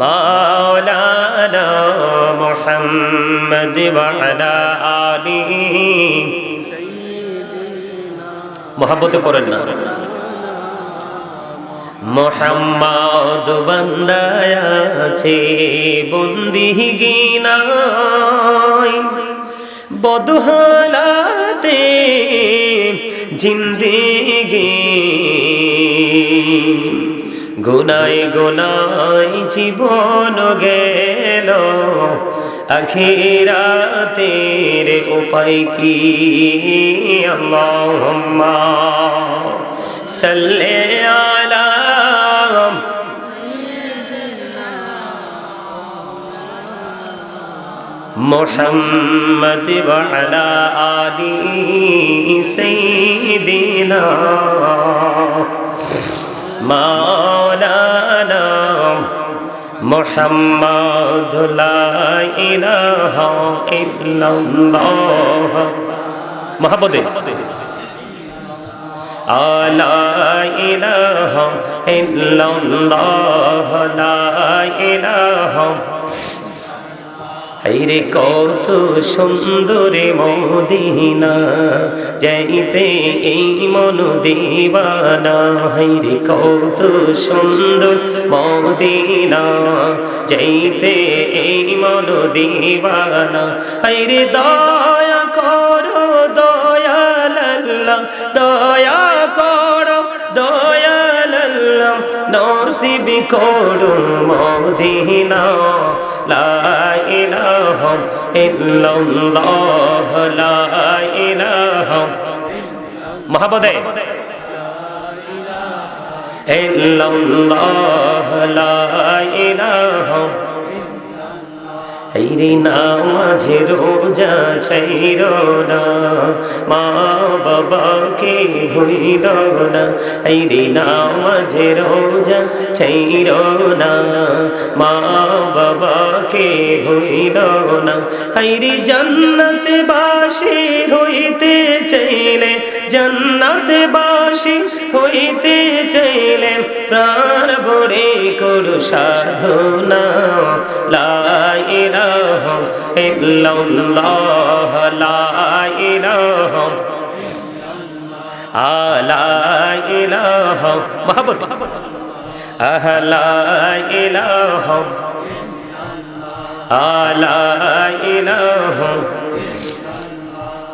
মাওলানা মুহাম্মদ ওয়ালা আলিহি মোহাব্বতে পড়েন মোহাম্মদ বান্দায় আছে বন্দি গিনাই বদহালাতে জিন্দিগি। গুনাই গুনাই জীবন গেল। আখিরাতের উপায় কি? আল্লাহুম্মা সাল্লি আলা মোহাম্মদ ওয়ালা আলি সাইয়্যিদিনা। মাওলানা মোহাম্মদ মহাবদে আলা ইলাহ ইল্লাল্লাহ লা ইলাহা হাইরে কত সুন্দর মদিনা, যাইতে এই মন দিবানা। হাইরে কত সুন্দর মদিনা, যাইতে এই মন দিবানা। হাইরে দয়া করো দয়াল্লাহ দয়া করো দয়াল্লাহ নসিব করো মদিনা। লা ইলাহা ইল্লাল্লাহ লা ইলাহা মহাবদে ইল্লাল্লাহ লা নামাজে রোজা ছাইর না। মা বাবাকে ভুইল না। হাইরে নামাজে রোজা ছাইর না। মা বাবাকে ভুইল না। হাইরে জান্নাত বাসি হইতে চাইলে জান্নাত বাসি হইতে চাইলে প্রাণ ভরে করু সাধনা। লা ইলাহা ইল্লাল্লাহ, লা ইলাহা আলা ইলাহা মহাবত আহলা ইলাহা আলা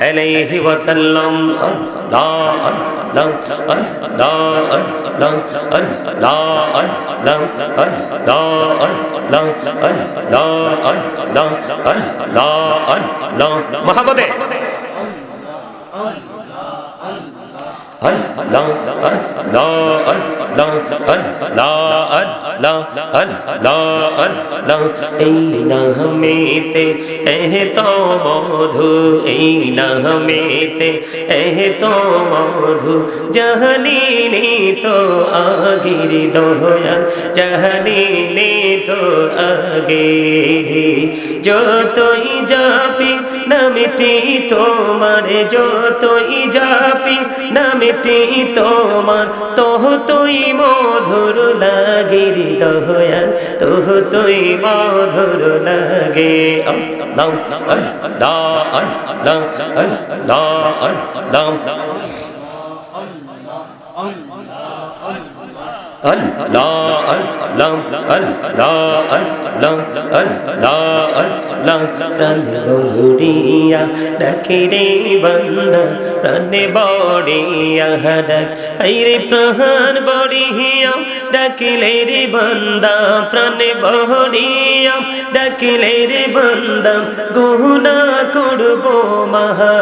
আলাইহি ওয়াসাল্লাম আল্লাহ আল্লাহ আল্লাহ আল্লাহ আল্লাহ আল্লাহ আল্লাহ আল্লাহ আল্লাহ আল্লাহ আল্লাহ মহাবতে আল্লাহ an lang an, la, an lang an, la, an lang an, la, an lang এই নামেতে এহ তো মধু এই নামেতে এহ তো মধু জহলিনি তো আগির দোয়াল জহলিনি তো আগে যতই যাপি নামটি তোমার যতই যাপি নামটি তোমার তোহ তুই মধুর লাগে দয়াল তোহ তুই মধুর লাগে Allah গৌরিয়া ডাকে রে বন্ধ প্রাণে বড়িয়া হাডাক রে প্রহার বড়িয়া ডাকিলে রে বন্দা প্রাণে বড়িয়া ডাকিলে রে বন্দা গহনা করবো মহা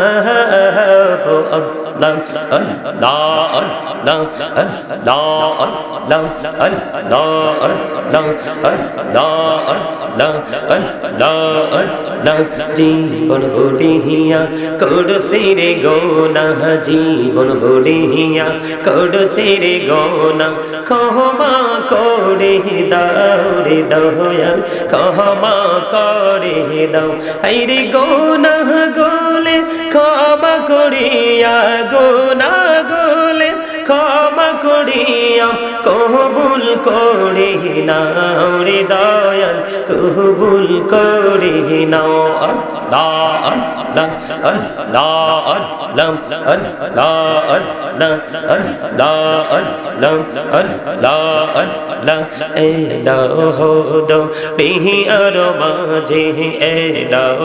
জীবন বড়িয়া করছে রে গোনা জীবন বড়িয়া করছে রে গোনা কহমা করে দাও রে দয়াল কহমা করে দাও হাইরে গোনা গোলে ক্ষমা করিয়া গোনা করে নাও রে দয়াল কবুল করে নাও আল্লাহ আল্লাহ আল্লাহ আল্লাহ আল্লাহ আল্লাহ আল্লাহ আল্লাহ আল্লাহ আল্লাহ এলাহ দো রিহি আর মাঝে এলাহ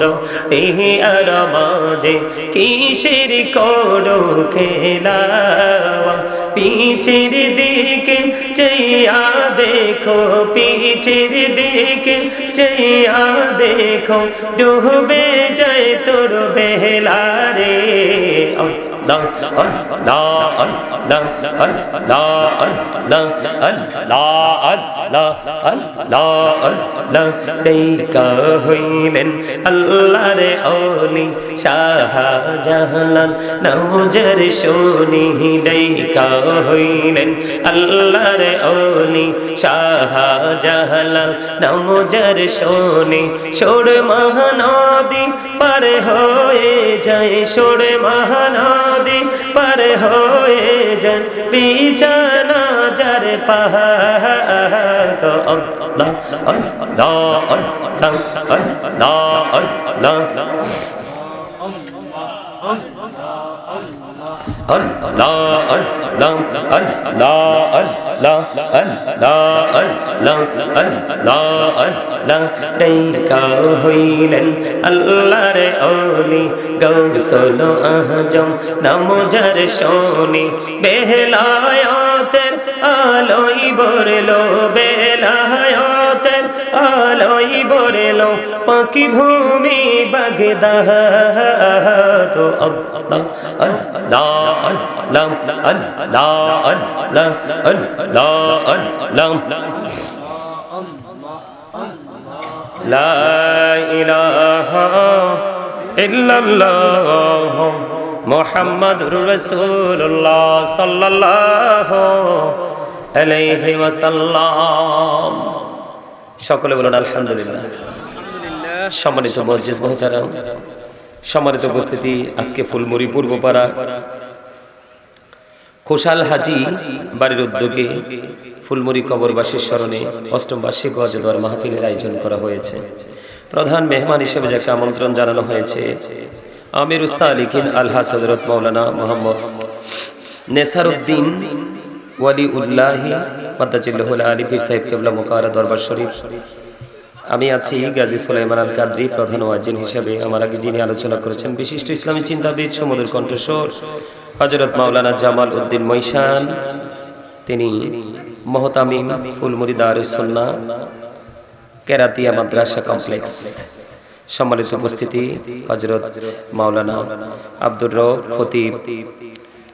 দো রিহি আর মাঝে কিসের করো খেলাওয়া পিছের দিকে চেয়া দেখো পিছের দিকে চেয়া দেখো ডুবে যায় তোর বেলা রে। হইলেন আল্লাহ রে অলি শাহজাহান নজর শুনি ডাইকা হইলেন আল্লাহ রে অলি শাহজাহান নজর শুনি সোর মহানদী পার হয়ে যায় সোর মহানদী পার হয়ে যান। বিছানা যার পাহাড়। আল্লাহ হইলেন আল্লাহর অলি গৌসল আহজম নমজার শোনি বেহলায়তের আলোই বরলো বেলায়তের আলোই বরলো পাখি ভূমি বাগদাহ তো আল্লাহ আল্লাহ আল্লাহ আল্লাহ আল্লাহ আল্লাহ আল্লাহ لا إله إلا الله محمد رسول الله صلى الله عليه وسلم সকলে বলুন, আলহামদুলিল্লাহ। সম্মানিত মসজিদ মহতারাম সম্মানিত উপস্থিতি আজকে ফুলমুড়ি পূর্বপাড়া। খোসাল হাজি বাড়ির উদ্যোগে ফুলমুড়ি কবরবাসীর স্মরণে অষ্টম বার্ষিক অজদর মাহফিলের আয়োজন করা হয়েছে। প্রধান মেহমান হিসেবে যাকে আমন্ত্রণ জানানো হয়েছে আমির উস্তালিকিন আলহাজ হজরত মৌলানা মোহাম্মদ নেসারুদ্দিন ওয়ালি উল্লাহি মাদ্দাজিল্লাহুল আলী পীর সাহেব কেবলা মোকারা দরবার শরীফ। আমি আছি গাজী সুলাইমান আল কাদরি প্রধান ওয়াজিন হিসেবে। আমার আগে যিনি আলোচনা করেছেন বিশিষ্ট ইসলামী চিন্তাবিদ সমুদ্র কণ্ঠস্বর হজরত মাওলানা জামাল উদ্দিন মৈশান, তিনি মহতামিম ফুলমুরি দারুসন্না কেরাতিয়া মাদ্রাসা কমপ্লেক্স। সম্মানিত উপস্থিতি হজরত মাওলানা আব্দুর রব খতিব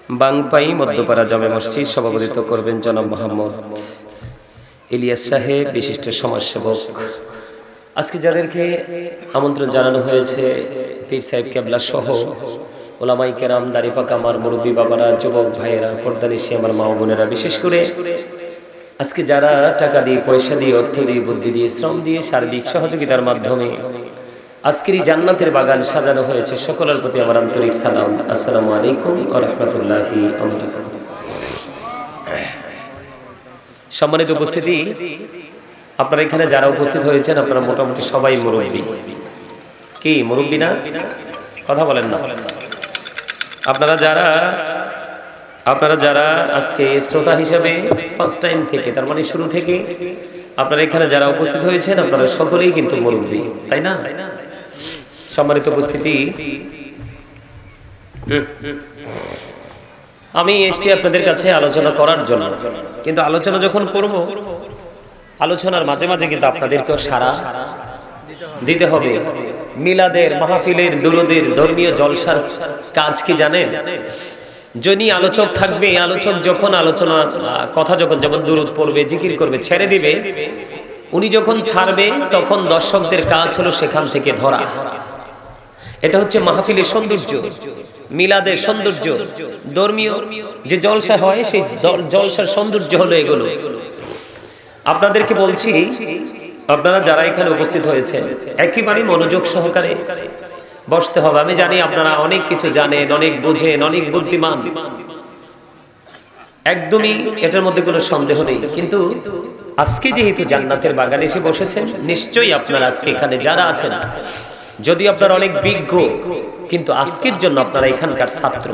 বাংপাই মধ্যপাড়া জামে মসজিদ সভাপতিত্ব করবেন জনাব মোহাম্মদ ইলিয়াস সাহেব, বিশিষ্ট সমাজসেবক। আজকে যাদেরকে আমন্ত্রণ জানানো হয়েছে, পীর সাহেব কেবলা সহ ওলামাই কেরাম, দাড়ি পাকা আমার মুরব্বী বাবারা, যুবক ভাইয়েরা, পর্দানিসি আমার মা বোনেরা, বিশেষ করে আজকে যারা টাকা দিয়ে, পয়সা দিয়ে, অর্থ দিয়ে, বুদ্ধি দিয়ে, শ্রম দিয়ে সার্বিক সহযোগিতার মাধ্যমে আজকের এই জান্নাতের বাগান সাজানো হয়েছে। সকলের প্রতি আমার আন্তরিক সালাম। আসসালামু আলাইকুম ও রহমতুল্লাহি সম্মানিত উপস্থিতি, আপনারা এখানে যারা উপস্থিত হয়েছেন, আপনারা মোটামুটি সবাই মুরব্বী। কি, মুরব্বী না? কথা বলেন না। আপনারা যারা আপনারা যারা আজকে শ্রোতা হিসাবে ফার্স্ট টাইম থেকে, তার মানে শুরু থেকে, আপনারা এখানে যারা উপস্থিত হয়েছেন, আপনারা সকলেই কিন্তু মুরব্বী, তাই না? সম্মানিত উপস্থিতি। আমি এসছি আপনাদের কাছে আলোচনা করার জন্য। কিন্তু আলোচনা যখন করব, আলোচনার মাঝে মাঝে কিন্তু আপনাদেরকেও সারা দিতে হবে। মিলাদের, মাহফিলের, দুরুদের, ধর্মীয় জলসার কাজ কি জানে যিনি আলোচক থাকবে, আলোচক যখন আলোচনা, কথা যখন যেমন দূরত পড়বে, জিকির করবে, ছেড়ে দিবে, উনি যখন ছাড়বে, তখন দর্শকদের কাজ হলো সেখান থেকে ধরা। এটা হচ্ছে মাহফিলের সৌন্দর্য মিলাদের সৌন্দর্য। ধর্মীয় যে জলসা হয়, সেই জলসার সৌন্দর্য হলো এগুলো। আপনাদেরকে বলছি, আপনারা যারা এখানে উপস্থিত হয়েছেন একেবারেই মনোযোগ সহকারে বসতে হবে। আমি জানি আপনারা অনেক কিছু জানেন, অনেক বোঝেন, অনেক বুদ্ধিমান। একদমই এটার মধ্যে কোনো সন্দেহ নেই। কিন্তু আজকে যেহেতু জান্নাতের বাগানে এসে বসেছেন, নিশ্চয়ই আপনারা আজকে এখানে যারা আছেন যদি আপনার অনেক বিজ্ঞ, কিন্তু আজকের জন্য আপনারা এখানকার ছাত্র।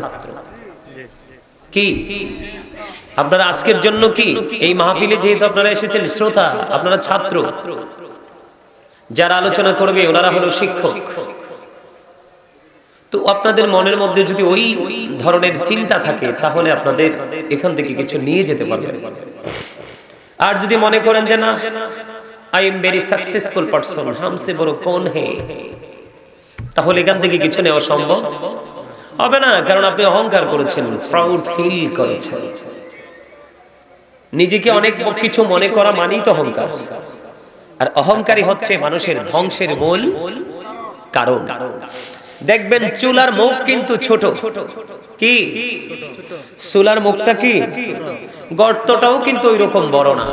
কি? আপনারা আজকের জন্য কি? এই মাহফিলে যেহেতু আপনারা এসেছেন, শ্রোতা, আপনারা ছাত্র। যারা আলোচনা করবে, ওনারা হলো শিক্ষক। তো আপনাদের মনের মধ্যে যদি ওই ধরনের চিন্তা থাকে, তাহলে আপনাদের এখান থেকে কিছু নিয়ে যেতে পারবেন। আর যদি মনে করেন যে না I am very successful person হামসে বড় কোন হে? তাহলে এখান থেকে কিছু নেওয়া সম্ভব? হবে না, কারণ আপনি অহংকার করেছেন প্রাউড ফিল করেছেন। নিজেকে অনেক কিছু মনে করা মানেই তো অহংকার। আর অহংকারী হচ্ছে মানুষের ধ্বংসের মূল কারণ। দেখবেন, চুলার মুখ কিন্তু ছোট। কি? চুলার মুখটা কি? গর্তটাও কিন্তু ওই রকম বড় না।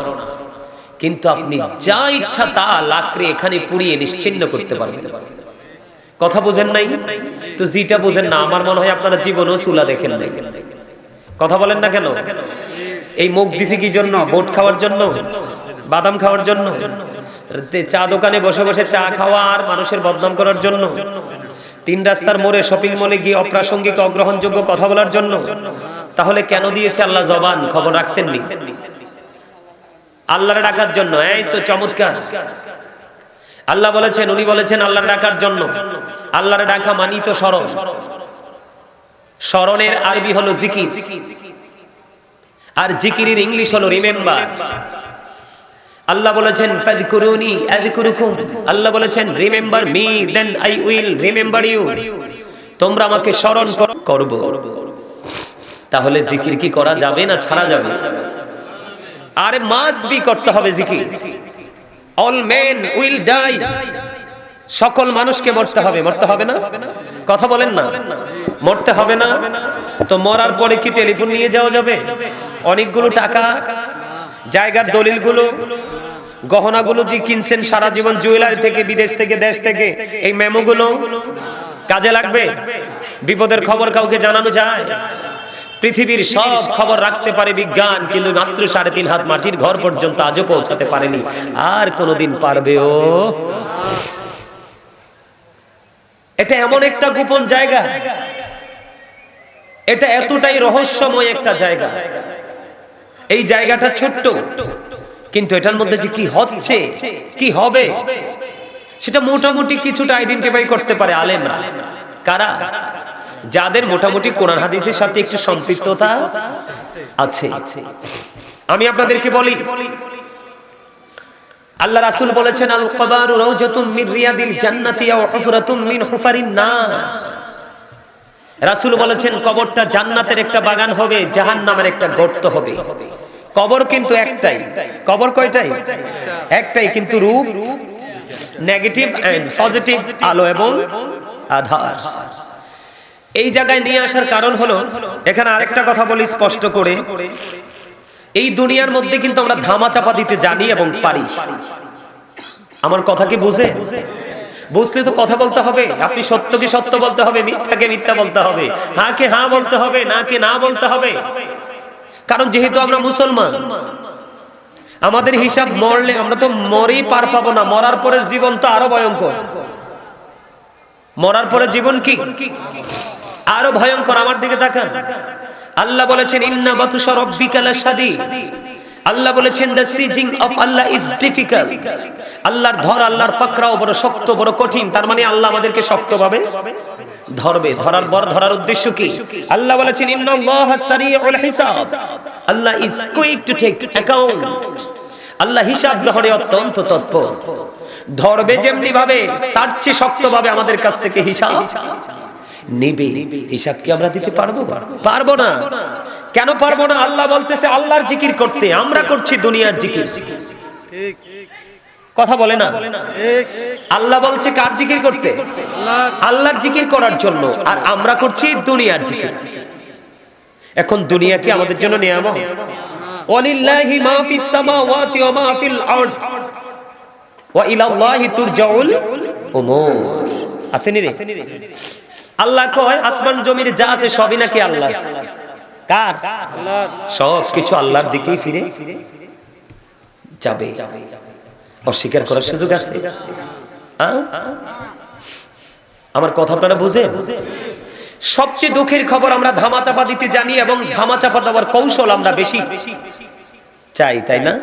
কিন্তু আপনি যা ইচ্ছা তা লাকড়ে এখানে পুড়িয়ে নিশ্চিন্ন করতে পারবেন। কথা বোঝেন নাই? তো যেটা বোঝেন না, আমার মনে হয় আপনারা জীবনেও চুলা দেখেন নাই। কথা বলেন না কেন? এই মুখ দিছি কি জন্য? ভোট খাওয়ার জন্য? বাদাম খাওয়ার জন্য? চা দোকানে বসে বসে চা খাওয়া আর মানুষের বদনাম করার জন্য? তিন রাস্তার মোড়ে শপিং মলে গিয়ে অপ্রাসঙ্গিক অগ্রহণযোগ্য কথা বলার জন্য? তাহলে কেন দিয়েছে আল্লাহ জবান? খবর রাখছেন নি আল্লাহরে ডাকার জন্য? এই তো চমৎকার। আল্লাহ বলেছেন, উনি বলেছেন আল্লাহর ডাকার জন্য। আল্লাহরে ডাকা মানি তো স্মরণ। স্মরণের আরবি হলো জিকির। আর জিকিরের ইংলিশ হলো রিমেম্বার। আল্লাহ বলেছেন, ফাযকুরুনি আযকুরুকুম। আল্লাহ বলেছেন, remember me, then I will remember you. তোমরা আমাকে স্মরণ কর- করব। তাহলে জিকির কি করা যাবে না ছাড়া যাবে? আরে মাস্ট বি করতে হবে জিকির। অল মেন উইল ডাই সকল মানুষকে মরতে হবে মরতে হবে না? কথা বলেন না। মরতে হবে না? তো মরার পরে কি টেলিফোন নিয়ে যাওয়া যাবে? অনেকগুলো টাকা, জায়গার দলিলগুলো, গহনাগুলো যে কিনছেন সারা জীবন জুয়েলারি থেকে, বিদেশ থেকে, দেশ থেকে, এই মেমোগুলো কাজে লাগবে? বিপদের খবর কাউকে জানানো যায়? পৃথিবীর সব খবর রাখতে পারে বিজ্ঞান, কিন্তু মাত্র সাড়ে তিন হাত মাটির ঘর পর্যন্ত আজও পৌঁছাতে পারেনি। আর কোনোদিন পারবেও? এটা এমন একটা গোপন জায়গা। এটা এতটাই রহস্যময় একটা জায়গা। এই জায়গাটা ছোট্ট, কিন্তু এটার মধ্যে যে কি হচ্ছে, কি হবে, সেটা মোটামুটি কিছুটা আইডেন্টিফাই করতে পারে আলেমরা। কারা? যাদের মোটামুটি কোরআন হাদিসের সাথে একটু সম্পৃক্ততা আছে। আমি আপনাদেরকে বলি, আল্লাহ রাসূল বলেছেন আল কবারু রাউজাতুম মিন রিয়াদিল জান্নাতি ওয়া হুফরাতুম মিন হুফারিন নার। রাসূল বলেছেন, কবরটা জান্নাতের একটা বাগান হবে, জাহান্নামের একটা গর্ত হবে। কবর কিন্তু একটাই। কবর কয়টাই? একটাই কিন্তু রূপ, নেগেটিভ এন্ড পজিটিভ, আলো এবং আধার। এই জায়গায় নিয়ে আসার কারণ হলো, এখানে আরেকটা কথা বলি স্পষ্ট করে। এই দুনিয়ার মধ্যে কিন্তু আমরা ধামা চাপা দিতে জানি এবং পারি। আমার কথা কি বুঝে? বুঝলে তো কথা বলতে হবে। আপনি সত্যকে সত্য বলতে হবে, মিথ্যাকে মিথ্যা বলতে হবে। হ্যাঁ কে হ্যাঁ বলতে হবে, না কে না বলতে হবে। কারণ যেহেতু আমরা মুসলমান, আমাদের হিসাব মরলে আমরা তো মরেই পার পাবো না। মরার পরের জীবন তো আরও ভয়ঙ্কর। মরার পরে জীবন কি? আরও ভয়ঙ্কর আমার দিকে তাকান। আল্লাহ বলেছেন, ইন্না বাতুশা রাব্বিকা লাশাদীদ। আল্লাহ বলেছেন the seizing of Allah is difficult আল্লাহর ধর আল্লাহর পাকড়াও বড় শক্ত, বড় কঠিন। তার মানে আল্লাহ আমাদেরকে শক্ত ভাবে ধরবে। ধরার পর ধরার উদ্দেশ্য কি? আল্লাহ বলেছেন ইন্নাল্লাহা সারিউল হিসাব। Allah is quick to take account আল্লাহ হিসাব গ্রহণে অত্যন্ত তৎপর। ধরবে যেমনি ভাবে তার চেয়ে শক্ত ভাবে আমাদের কাছ থেকে হিসাব। নেবে। হিসাব কি আমরা দিতে পারব? পারব না। কেন পারব না? আল্লাহ বলতেছে, আল্লাহর জিকির করতে। আমরা করছি দুনিয়ার জিকির। কথা বলে না? আল্লাহ বলছে, কার জিকির করতে? আল্লাহর জিকির করার জন্য। আর আমরা করছি দুনিয়ার জিকির। এখন দুনিয়া কি আমাদের জন্য নিয়ামত? ওয়ালিল্লাহি মা ফিস সামাওয়াতি ওয়া মা ফিল আরদ। ওয়া ইলাল্লাহি তুরজাউল উমুর। আসেনি রে? আল্লাহ কয়, আসমান জমির যা আছে সবই নাকি আল্লাহ কার? সব কিছু আল্লাহর দিকেই ফিরে যাবে। অস্বীকার করার সুযোগ আছে? আমার কথা আপনারা বুঝে সবচেয়ে দুঃখের খবর আমরা ধামা চাপা দিতে জানি এবং ধামা চাপা দেওয়ার কৌশল আমরা বেশি চাই, তাই না?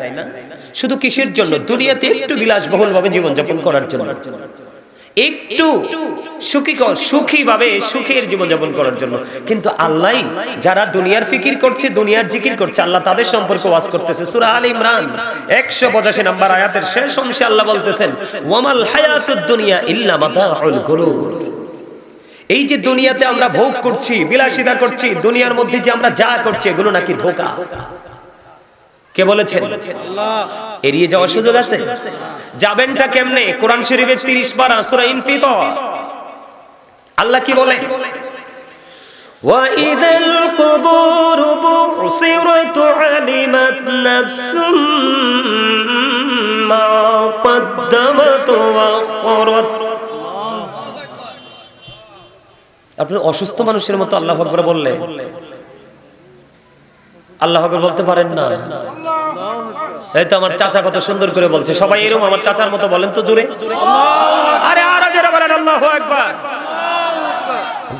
শুধু কিসের জন্য? দুনিয়াতে একটু বিলাসবহুল ভাবে জীবনযাপন করার জন্য। একটু সুখী সুখী ভাবে সুখের জীবনযাপন করার জন্য। কিন্তু আল্লাহ যারা দুনিয়ার ফিকির করছে দুনিয়ার জিকির করছে আল্লাহ তাদের সম্পর্কে ওয়াজ করতেছে। সূরা আল ইমরান 185 নম্বর আয়াতের শেষ অংশে আল্লাহ বলতেছেন ওয়ামাল হায়াতুদ দুনিয়া ইল্লা মাতাউল গুরুর এই যে দুনিয়াতে আমরা ভোগ করছি বিলাসিতা করছি দুনিয়ার মধ্যে যে আমরা যা করছি এগুলো নাকি ধোকা। কে বলেছেন? এড়িয়ে যাওয়ার সুযোগ আছে যাবেনটা কেমনে কোরআন শরীফের 30 পারা সূরা ইনফিতর আল্লাহ কি বলে وَإِذَا الْقُبُورُ بُعْثِرَتْ عَلِمَتْ نَفْسٌ مَا قَدَّمَتْ وَأَخَّرَتْ আপনি অসুস্থ মানুষের মতো আল্লাহ আকবর বললে আল্লাহ আকবর বলতে পারেন না এই তো আমার চাচা কত সুন্দর করে বলছে। সবাই এরকম আমার চাচার মতো বলেন তো জোরে। আরে আরও জোরে বলেন, আল্লাহ একবার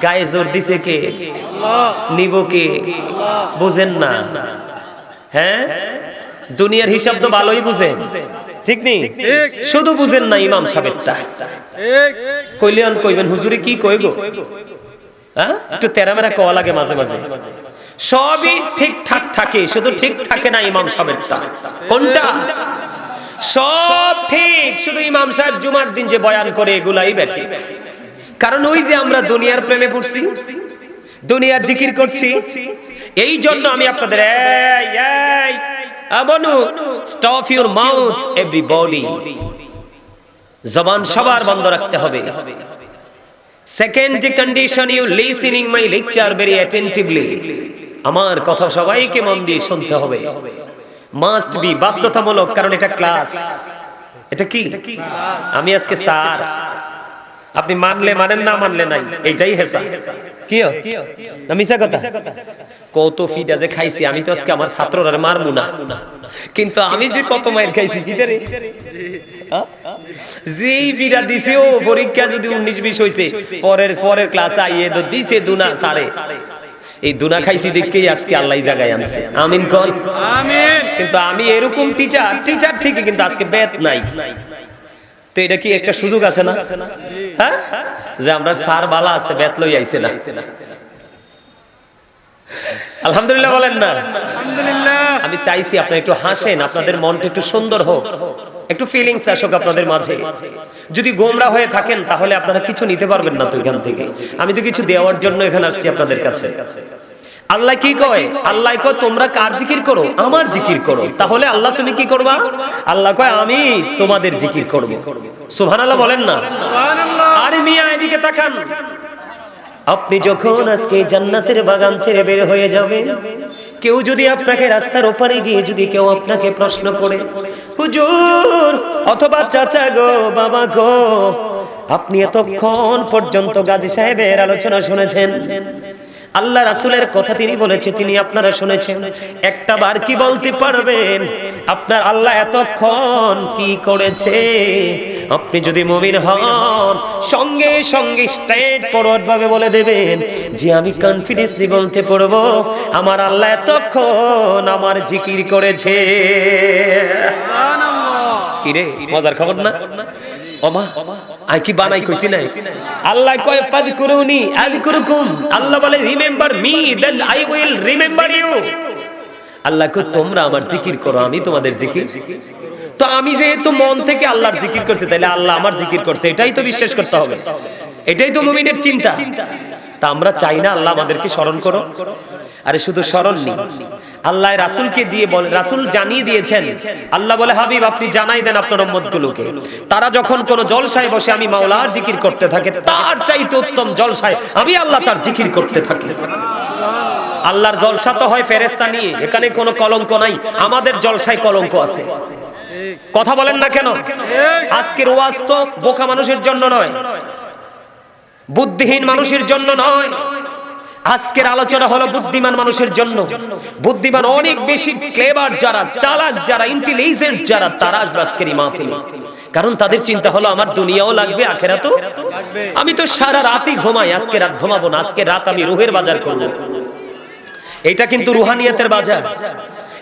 গায়ে জোর দিছে কে? নিব কে? বুঝেন না। হ্যাঁ? দুনিয়ার হিসাব তো ভালোই বুঝেন। ঠিক নেই? শুধু বুঝেন না ইমাম সাহেবটা। কইলেন, কইবেন, হুজুরে কি কই গো হ্যাঁ? একটু তেরামেরা কওয়া লাগে মাঝে মাঝে। সবই ঠিকঠাক থাকে, শুধু ঠিক থাকে না ইমাম সাহেবটা। কোনটা? সব ঠিক, শুধু ইমাম সাহেব জুমার দিন যে বয়ান করে এগুলাই বেঠে কারণ ওই যে আমরা দুনিয়ার প্রেমে পড়ছি, দুনিয়ার জিকির করছি, এই জন্য আমি আপনাদের বনু স্টপ ইউর মাউথ এভরিবডি জবান সবার বন্ধ রাখতে হবে। সেকেন্ড যে condition you listening my lecture very attentively আমার কথা সবাইকে মন দিয়ে শুনতে হবে। মাস্ট বি বাধ্যতামূলক, কারণ এটা ক্লাস এটা কি? আমি আজকে স্যার আপনি মানলে মানেন না, মানলে নাই। এইটাই হেসা। কি না মিশা কথা। কত ফিডা যে খাইছি, আমি তো আজকে আমার ছাত্ররা মারমু না। কিন্তু আমি যে কত মাইল খাইছি, কি রে যেই ফিডা দিছে ও, পরীক্ষা যদি উনিশ বিশ হয়েছে পরের পরের ক্লাসে আইয়ে তো দিছে দুনা সারে। এই দুনা খাইছি দেখতেই আজকে আল্লাহ জায়গায় আনছে। আমিন কন আমিন। কিন্তু আমি এরকম টিচার টিচার ঠিকই কিন্তু আজকে বেত নাই। তো এটা কি একটা সুযোগ আছে না? হ্যাঁ? যে আমরা সার বালা আছে বেত লই আইছে না। আলহামদুলিল্লাহ বলেন না। আমি চাইছি আপনি একটু হাসেন আপনাদের মনটা একটু সুন্দর হোক। একটু ফিলিংস আসুক আপনাদের মাঝে। যদি গোমরা হয়ে থাকেন তাহলে আপনারা কিছু নিতে পারবেন না তো এখান থেকে। আমি তো কিছু দেওয়ার জন্য এখানে আসছি আপনাদের কাছে। আল্লাহ কি কয়? আল্লাহ কয় তোমরা কার জিকির করো? আমার জিকির করো। তাহলে আল্লাহ তুমি কি করবা? আল্লাহ কয় আমি তোমাদের জিকির করব। সুবহানাল্লাহ বলেন না? আরে মিয়া এদিকে তাকান। আপনি যখন আজকে জান্নাতের বাগান ছেড়ে বের হয়ে যাবেন কেউ যদি আপনাকে রাস্তার ওপারে গিয়ে যদি কেউ আপনাকে প্রশ্ন করে, হুজুর, অথবা চাচা গো, বাবা গো, আপনি এতক্ষণ পর্যন্ত গাজী সাহেবের আলোচনা শুনেছেন? আল্লাহ রাসুলের কথা তিনি বলেছে তিনি আপনারা শুনেছেন। একটা বার কি বলতে পারবেন? আপনার আল্লাহ এতক্ষণ কি করেছে? আপনি যদি মমিন হন সঙ্গে সঙ্গে স্ট্রেট ফরওয়ার্ড ভাবে বলে দেবেন যে আমি কনফিডেন্সলি বলতে পারব আমার আল্লাহ এতক্ষণ আমার জিকির করেছে। কি রে মজার খবর না? ওমা আই কি বানাই কইছি নাই? আল্লাহ কয়, ফাযকুরুনি আযকুরুকুম। আল্লাহ বলে remember me then I will remember you আল্লাহ কয়, তোমরা আমার জিকির করো, আমি তোমাদের জিকির। তো আমি যেহেতু মন থেকে আল্লাহর জিকির করছি তাহলে আল্লাহ আমার জিকির করছে, এটাই তো বিশ্বাস করতে হবে। এটাই তো মুমিনের চিন্তা। তা আমরা চাই না আল্লাহ আমাদেরকে স্মরণ করো আরে শুধু স্মরণ নেই আল্লাহ রাসুলকে দিয়ে বলে, রাসুল জানিয়ে দিয়েছেন। আল্লাহ বলে, হাবিব, আপনি জানাই দেন আপনার উম্মতগুলোকে। তারা যখন কোন জলসায় বসে আমি মাওলার জিকির করতে থাকে, তার চাইতে উত্তম জলসায় আমি আল্লাহ তার জিকির করতে থাকি। আল্লাহর জলসা তো হয় ফেরেস্তা নিয়ে, এখানে কোনো কলঙ্ক নাই। আমাদের জলসায় কলঙ্ক আছে। কথা বলেন না কেন? আজকের ওয়াজ তো বোকা মানুষের জন্য নয়। বুদ্ধিহীন মানুষের জন্য নয়। আজকের আলোচনা হলো বুদ্ধিমান মানুষের জন্য। বুদ্ধিমান অনেক বেশি ক্লেভার যারা চালাক যারা ইন্টেলিজেন্ট যারা তারা আসবে আজকের মাহফিলে। কারণ তাদের চিন্তা হলো আমার দুনিয়াও লাগবে আখেরা তো আমি তো সারা রাতই ঘুমাই আজকে রাত ঘুমাবো না আজকে রাত আমি রুহের বাজার করব। এটা কিন্তু রুহানিয়াতের বাজার।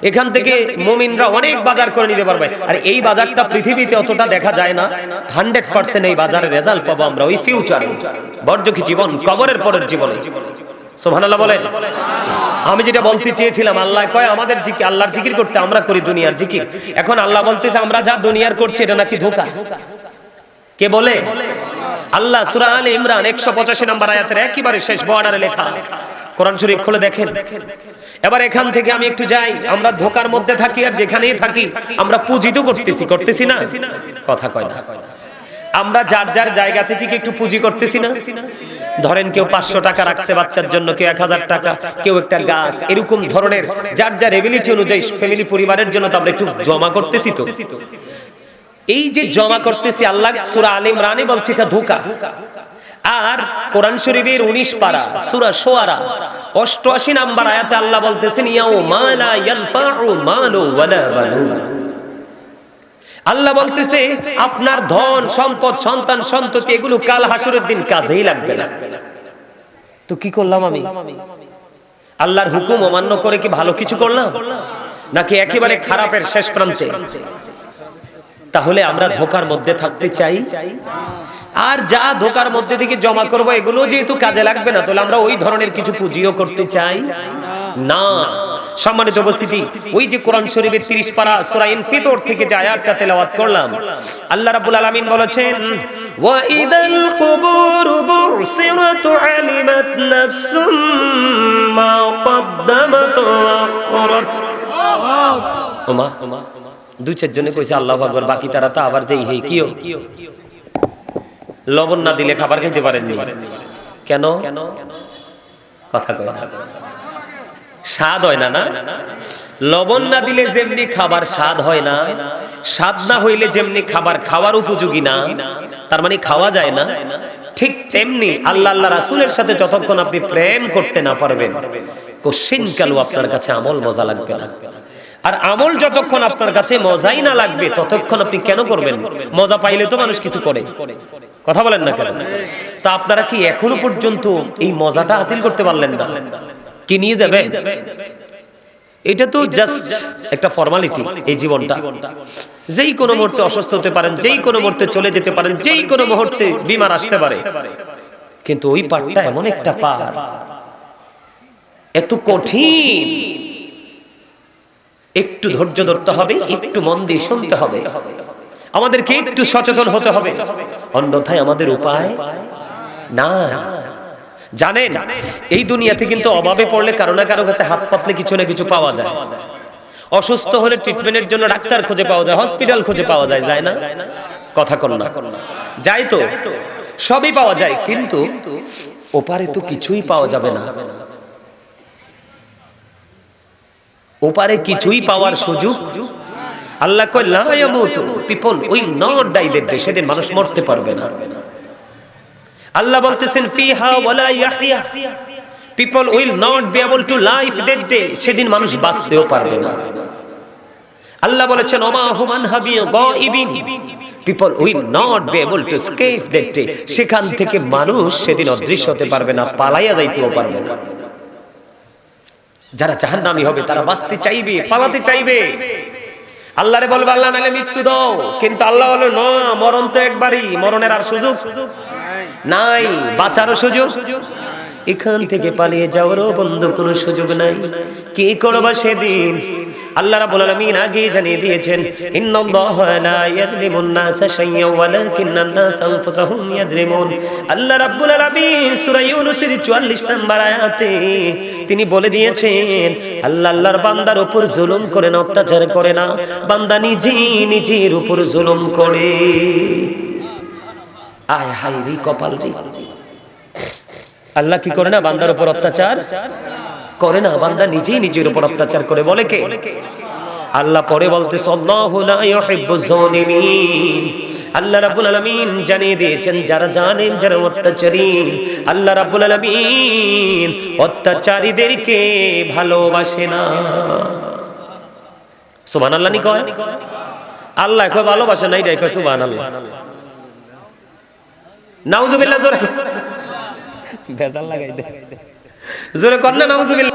এখান থেকে মুমিনরা অনেক বাজার করে নিতে পারবে। আর এই বাজারটা পৃথিবীতে অতটা দেখা যায় না। হান্ড্রেড পার্সেন্ট এই বাজারের রেজাল্ট পাবো আমরা ওই ফিউচারে বর্জকি জীবন? কবরের পরের জীবনে। সোভানাল্লাহ বলেন। আমি যেটা বলতে চেয়েছিলাম, আল্লাহ কয়, আমাদের জিকি আল্লাহর জিকির করতে আমরা করি দুনিয়ার জিকির। এখন আল্লাহ বলতেছে, আমরা যা দুনিয়ার করছি, এটা নাকি ধোকা? কে বলে? আল্লাহ সূরা আলে ইমরান 185 নম্বর আয়াতের একেবারে শেষ বর্ডারে লেখা। কোরআন শরীফ খুলে দেখেন। এবার এখান থেকে আমি একটু যাই। আমরা ধোকার মধ্যে থাকি আর যেখানেই থাকি, আমরা পুঁজিত করতেছি করতেছি না? কথা কয় না। আমরা যার যার জায়গা থেকে একটু পুঁজি করতেছি না? ধরেন কেউ পাঁচশো টাকা রাখছে বাচ্চার জন্য, কেউ এক হাজার টাকা, কেউ একটা গাছ, এরকম ধরনের যার যার এবিলিটি অনুযায়ী ফ্যামিলি পরিবারের জন্য তো আমরা একটু জমা করতেছি তো। এই যে জমা করতেছি, আল্লাহ সুরা আল ইমরানে বলছে এটা ধোকা। আর কোরআন শরীফের 19 পারা, সুরা সোয়ারা, অষ্টআশি নাম্বার আয়াতে আল্লাহ বলতেছেন, ইয়াউমা লা ইয়ানফাউ মালু ওয়ালা বানুন। আল্লাহ বলতেছে, আপনার ধন, সম্পদ, সন্তান, সন্ততি, এগুলো কাল হাসুরের দিন কাজেই লাগবে না। তো কি করলাম আমি? আল্লাহর হুকুম অমান্য করে কি ভালো কিছু করলাম? নাকি একেবারে খারাপের শেষ প্রান্তে? তাহলে আমরা ধোকার মধ্যে থাকতে চাই। আর যা ধোকার মধ্যে থেকে জমা করব, এগুলো যেহেতু কাজে লাগবে না, তাহলে আমরা ওই ধরনের কিছু পুঁজিও করতে চাই। না। সম্মানিত উপস্থিতি, ওই যে কোরআন শরীফের 30 পারা সূরা ইনফিতর থেকে যে আয়াতটা তেলাওয়াত করলাম, আল্লাহ রাব্বুল আলামিন বলেছেন, ওয়া ইদাল কুবুর বুরসিমাত আলিমাত নাফসুম মা কদ্দামাত ওয়া আখরাত। ওমা দুই চারজনে কইছে, আল্লাহু আকবার, বাকি তারা তো আবার যেই হেই কিও? লবণ না দিলে খাবার খেতে পারেননি। কেন? কথা না স্বাদ হয় না না? লবণ না দিলে যেমনি খাবার স্বাদ হয় না, স্বাদ না হইলে যেমনি খাবার খাওয়ার উপযোগী না, তার মানে খাওয়া যায় না। ঠিক তেমনি আল্লাহ আল্লাহ রাসূলের সাথে যতক্ষণ আপনি প্রেম করতে না পারবেন, কোশ্চিন কালু আপনার কাছে আমল মজা লাগবে না? আর আমল যতক্ষণ আপনার কাছে মজাই না লাগবে, ততক্ষণ আপনি কেন করবেন? মজা পাইলে তো মানুষ কিছু করে। কথা বলেন না কেন? তা আপনারা কি এখনও পর্যন্ত এই মজাটা হাসিল করতে পারলেন না? কি নিয়ে যাবে? এটা তো জাস্ট একটা ফর্মালিটি এই জীবনটা। যেই কোনো মুহূর্তে অসুস্থ হতে পারেন যেই কোনো মুহূর্তে চলে যেতে পারেন যেই কোনো মুহূর্তে বিমার আসতে পারে। কিন্তু ওই পাঠটা এমন একটা পাঠ এত কঠিন। একটু ধৈর্য ধরতে হবে একটু মন দিয়ে শুনতে হবে। আমাদেরকে একটু সচেতন হতে হবে। অন্যথায় আমাদের উপায় না। জানেন, এই দুনিয়াতে কিন্তু অভাবে পড়লে কারও না কারও কাছে হাত পাতলে কিছু না কিছু পাওয়া যায়। অসুস্থ হলে ট্রিটমেন্টের জন্য ডাক্তার খুঁজে পাওয়া যায় হসপিটাল খুঁজে পাওয়া যায় যায় না? কথা কন না। যাই তো, সবই পাওয়া যায়, কিন্তু ওপারে তো কিছুই পাওয়া যাবে না। ওপারে কিছুই পাওয়ার সুযোগ। আল্লাহ কয়, লা ইয়ামুতু, people will not die that সেদিন মানুষ মরতে পারবে না। আল্লাহ বলতেছেন ফিহা ওয়ালা ইয়াহইয়া people will not be able to life that day সেদিন মানুষ বাঁচতেও পারবে না। আল্লাহ বলেছেন ওমা হুমান হাবি গাইবিন people will not be able to escape that day সেখান থেকে মানুষ সেদিন অদৃশ্য হতে পারবে না পালাইয়া যাইতেও পারবে না। যারা জাহান্নামী হবে তারা বাঁচতে চাইবে পালাতে চাইবে। আল্লাহরে বলবে আল্লাহ নালে মৃত্যু দাও। কিন্তু আল্লাহ বলে না মরণ তো একবারই মরণের আর সুযোগ নাই বাঁচারও সুযোগ। এখান থেকে পালিয়ে যাওয়ারও বন্ধু কোনো সুযোগ নাই। কি করবা সেদিন? আল্লাহ রাব্বুল আলামিন আগে জানিয়ে দিয়েছেন ইন্নাল্লাহা লা ইয়াযলিমুন নাসা শাইয়্যান ওয়ালাকিন্নান নাস আনফুসাহুম ইয়াযলিমুন। আল্লাহ রাব্বুল আলামিন সূরা ইউনূসের 44 নম্বর আয়াতে তিনি বলে দিয়েছেন আল্লাহ আল্লাহর বান্দার উপর জুলুম করে না অত্যাচার করে না। বান্দা নিজেই নিজের উপর জুলুম করে। আয় হায় রে কপাল রে। আল্লাহ কি করে না বান্দার উপর অত্যাচার? করে না, বান্দা নিজেই নিজের উপর অত্যাচার করে। বলে কে? আল্লাহ পরে বলতে আল্লাহ রাব্বুল আলামিন জানিয়ে দিয়েছেন, যারা জানেন, যারা অত্যাচারী আল্লাহ রাব্বুল আলামিন, অত্যাচারীদেরকে ভালোবাসে না। সুবহানাল্লাহ নি কয়? আল্লাহ কয়, ভালোবাসে না। এটাই কয় সুবহানাল্লাহ। নাউজুবিল্লাহ জোরে। ভেজাল লাগাই দে। জোরে কর না নাউজুবিল্লাহ।